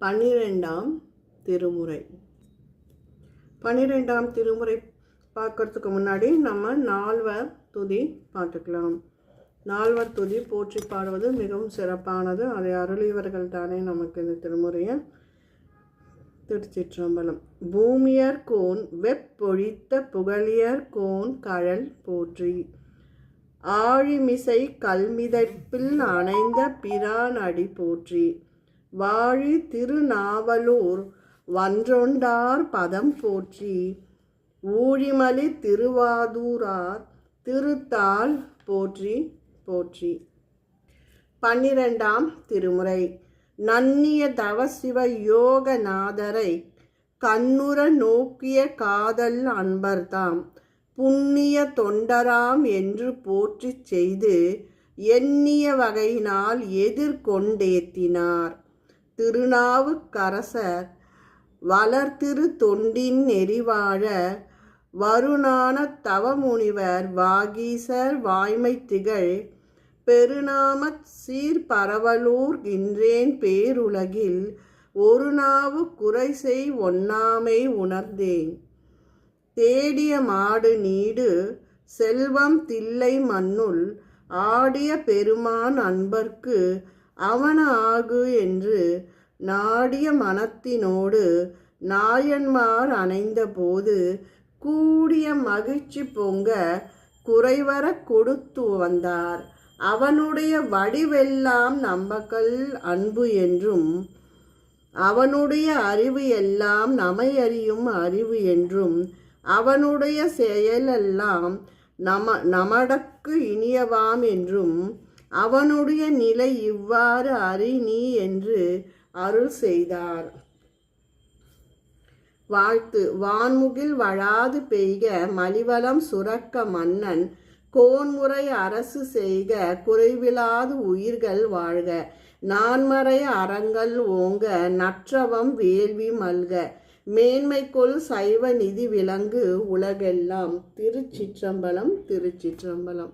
பன்னிரெண்டாம் திருமுறை. பன்னிரெண்டாம் திருமுறை பார்க்கறதுக்கு முன்னாடி நம்ம நால்வர் துதி பார்த்துக்கலாம். நால்வர் துதி போற்றி பாடுவது மிகவும் சிறப்பானது. அதை அருளியவர்கள் தானே நமக்கு இந்த திருமுறையை திருச்சிற்றம்பலம். பூமியர் கோன் வெப்பொழித்த புகழியர் கோன் கழல் போற்றி. ஆழிமிசை கல்மிதைப்பில் அணைந்த பிரான் அடி போற்றி. வாழி திருநாவலூர் வன்றொண்டார் பதம் போற்றி ஊழிமலி திருவாதூரார் திருத்தாள் போற்றி போற்றி. பன்னிரெண்டாம் திருமுறை நன்னிய தவசிவ யோகநாதரை கண்ணுற நோக்கிய காதல் அன்பர்தாம் புண்ணிய தொண்டராம் என்று போற்றிச் செய்து எண்ணிய வகையினால் எதிர்கொண்டேத்தினார். திருநாவுக்கரசர் வளர்திரு தொண்டின் நெறிவாழ வருணான தவமுனிவர் வாகீசர் வாய்மை திகழ் பெருநாமச் சீர்பரவலூர் கின்றேன் பேருலகில் ஒரு நாவு குறை செய் ஒண்ணாமை உணர்ந்தேன். தேடிய மாடு நீடு செல்வம் தில்லை மண்ணுள் ஆடிய பெருமான் அன்பர்க்கு அவனாகு என்று நாடிய மனத்தினோடு நாயன்மார் அணைந்தபோது கூடிய மகிழ்ச்சி பொங்க குறைவர கொடுத்து வந்தார். அவனுடைய வடிவெல்லாம் நம்பக்கல் அன்பு என்றும் அவனுடைய அறிவு எல்லாம் நமையறியும் அறிவு என்றும் அவனுடைய செயலெல்லாம் நம நமடக்கு இனியவாம் என்றும் அவனுடைய நிலை இவ்வாறு அறி நீ என்று அருள் செய்தார். வாழ்த்து. வான்முகில் வழாது பெய்க மலிவலம் சுரக்க மன்னன் கோன்முறை அரசு செய்க குறைவிலாது உயிர்கள் வாழ்க நான்மறை அறங்கள் ஓங்க நற்றவம் வேள்வி மல்க மேன்மைக்குள் சைவ நிதி விலங்கு உலகெல்லாம். திருச்சிற்றம்பலம் திருச்சிற்றம்பலம்.